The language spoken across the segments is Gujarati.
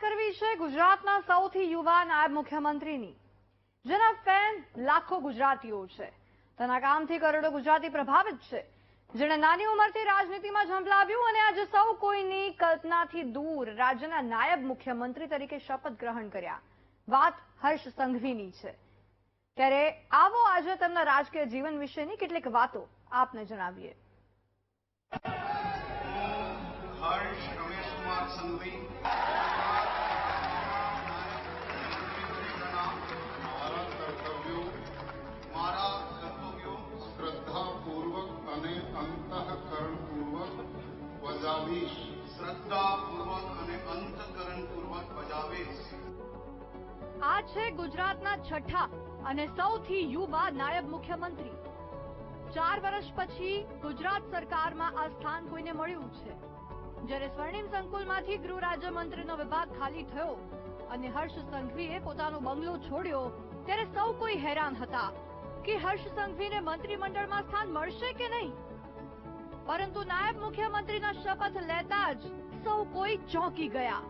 કરવી છે ગુજરાતના સૌથી યુવા નાયબ મુખ્યમંત્રીની. જેના ફેન લાખો ગુજરાતીઓ છે. તેના કામથી કરોડો ગુજરાતી પ્રભાવિત છે. જેણે નાની ઉંમરથી રાજનીતિમાં ઝંપલાવ્યું અને આજે સૌ કોઈની કલ્પનાથી દૂર રાજ્યના નાયબ મુખ્યમંત્રી તરીકે શપથ ગ્રહણ કર્યા. વાત હર્ષ સંઘવીની છે. ત્યારે આવો આજે તેમના રાજકીય જીવન વિશેની કેટલીક વાતો આપને જણાવીએ. હર્ષ રમેશ કુમાર સંઘવી. છે ગુજરાતના છઠ્ઠા અને સૌથી યુવા નાયબ મુખ્યમંત્રી. ચાર વર્ષ પછી ગુજરાત સરકારમાં આ સ્થાન કોઈને મળ્યું છે? જ્યારે સ્વર્ણિમ સંકુલમાંથી ગૃહ રાજ્યમંત્રીનો વિભાગ ખાલી થયો અને હર્ષ સંઘવીએ પોતાનો બંગલો છોડ્યો, ત્યારે સૌ કોઈ હેરાન હતા કે હર્ષ સંઘવીને મંત્રીમંડળમાં સ્થાન મળશે કે નહીં? પરંતુ નાયબ મુખ્યમંત્રીના શપથ લેતા જ સૌ કોઈ ચોંકી ગયા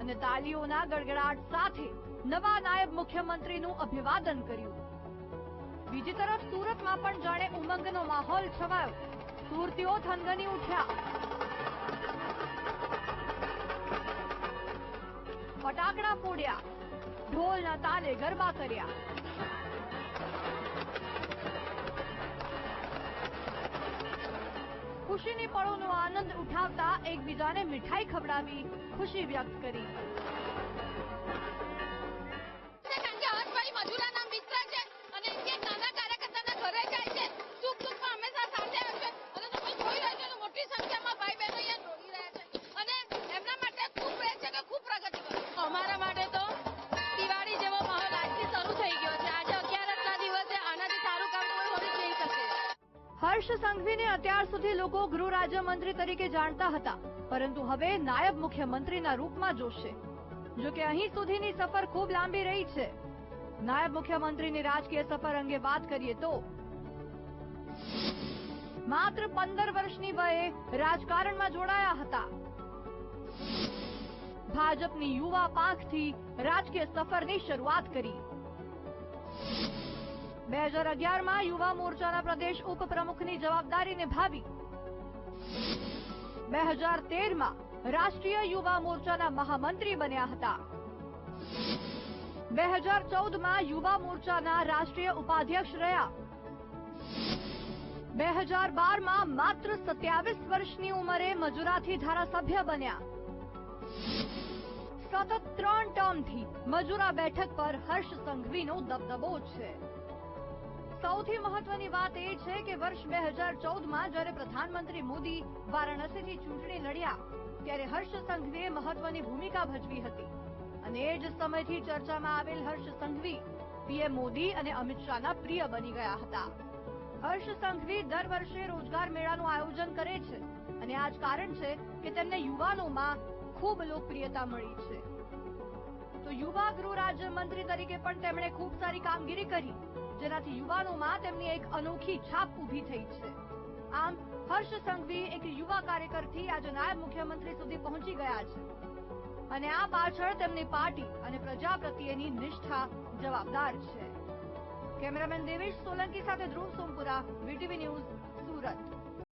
અને તાલીઓના ગડગડાટ સાથે નવા નાયબ મુખ્યમંત્રીનું અભિવાદન કર્યું. બીજી તરફ સુરતમાં પણ જાણે ઉમંગનો માહોલ છવાયો. સુરતીઓ થનગની ઉઠ્યા. ફટાકડા ફોડ્યા. ઢોલના તાલે ગરબા કર્યા. ખુશીની પળોનો આનંદ ઉઠાવતા એકબીજાને મીઠાઈ ખવડાવી ખુશી વ્યક્ત કરી. મજૂરાના મિત્ર છે અને કે નાના કાર્યકર્તાના ઘરે જાય છે, સુખ દુઃખમાં હંમેશા સાથે આવે છે. અને તમે જોઈ રહ્યા છો મોટી સંખ્યામાં ભાઈ બહેનો અહીંયા જોડી રહ્યા છે. અને એમના માટે ખૂબ એ છે કે ખૂબ પ્રગતિ અમારા માટે તો હર્ષ સંઘવીને અત્યાર સુધી લોકો ગૃહ રાજ્યમંત્રી તરીકે જાણતા હતા, પરંતુ હવે નાયબ મુખ્યમંત્રીના રૂપમાં જોશે. જો કે અહીં સુધીની સફર ખૂબ લાંબી રહી છે. નાયબ મુખ્યમંત્રીની રાજકીય સફર અંગે વાત કરીએ તો માત્ર પંદર વર્ષની વયે રાજકારણમાં જોડાયા હતા. ભાજપની યુવા પાંખથી રાજકીય સફરની શરૂઆત કરી. બે હજાર અગિયારમાં યુવા મોરચાના પ્રદેશ ઉપપ્રમુખની જવાબદારી નિભાવી. બે હજાર તેરમાં રાષ્ટ્રીય યુવા મોરચાના મહામંત્રી બન્યા હતા. બે હજાર ચૌદમાં યુવા મોરચાના રાષ્ટ્રીય ઉપાધ્યક્ષ રહ્યા. બે હજાર બારમાં માત્ર સત્યાવીસ વર્ષની ઉંમરે મજૂરાથી ધારાસભ્ય બન્યા. સતત ત્રણ ટર્મથી મજૂરા બેઠક પર હર્ષ સંઘવીનો દબદબો છે. સૌથી મહત્વની વાત એ છે કે વર્ષ બે હજાર ચૌદમાં જ્યારે પ્રધાનમંત્રી મોદી વારાણસીથી ચૂંટણી લડ્યા, ત્યારે હર્ષ સંઘવીએ મહત્વની ભૂમિકા ભજવી હતી. અને એ જ સમયથી ચર્ચામાં આવેલ હર્ષ સંઘવી, પીએમ મોદી અને અમિત શાહના પ્રિય બની ગયા હતા. હર્ષ સંઘવી દર વર્ષે રોજગાર મેળાનું આયોજન કરે છે અને આ જ કારણ છે કે તેમને યુવાનોમાં ખૂબ લોકપ્રિયતા મળી છે. તો યુવા ગૃહ રાજ્યમંત્રી તરીકે પણ તેમણે ખૂબ સારી કામગીરી કરી, જેનાથી યુવાનોમાં તેમની એક અનોખી છાપ ઊભી થઈ છે. આમ, હર્ષ સંઘવી એક યુવા કાર્યકરથી આજે નાયબ મુખ્યમંત્રી સુધી પહોંચી ગયા છે. અને આ પાછળ તેમની પાર્ટી અને પ્રજા પ્રત્યેની નિષ્ઠા જવાબદાર છે. કેમેરામેન દેવેશ સોલંકી સાથે ધ્રુવ સોમપુરા, વીટીવી ન્યૂઝ સુરત.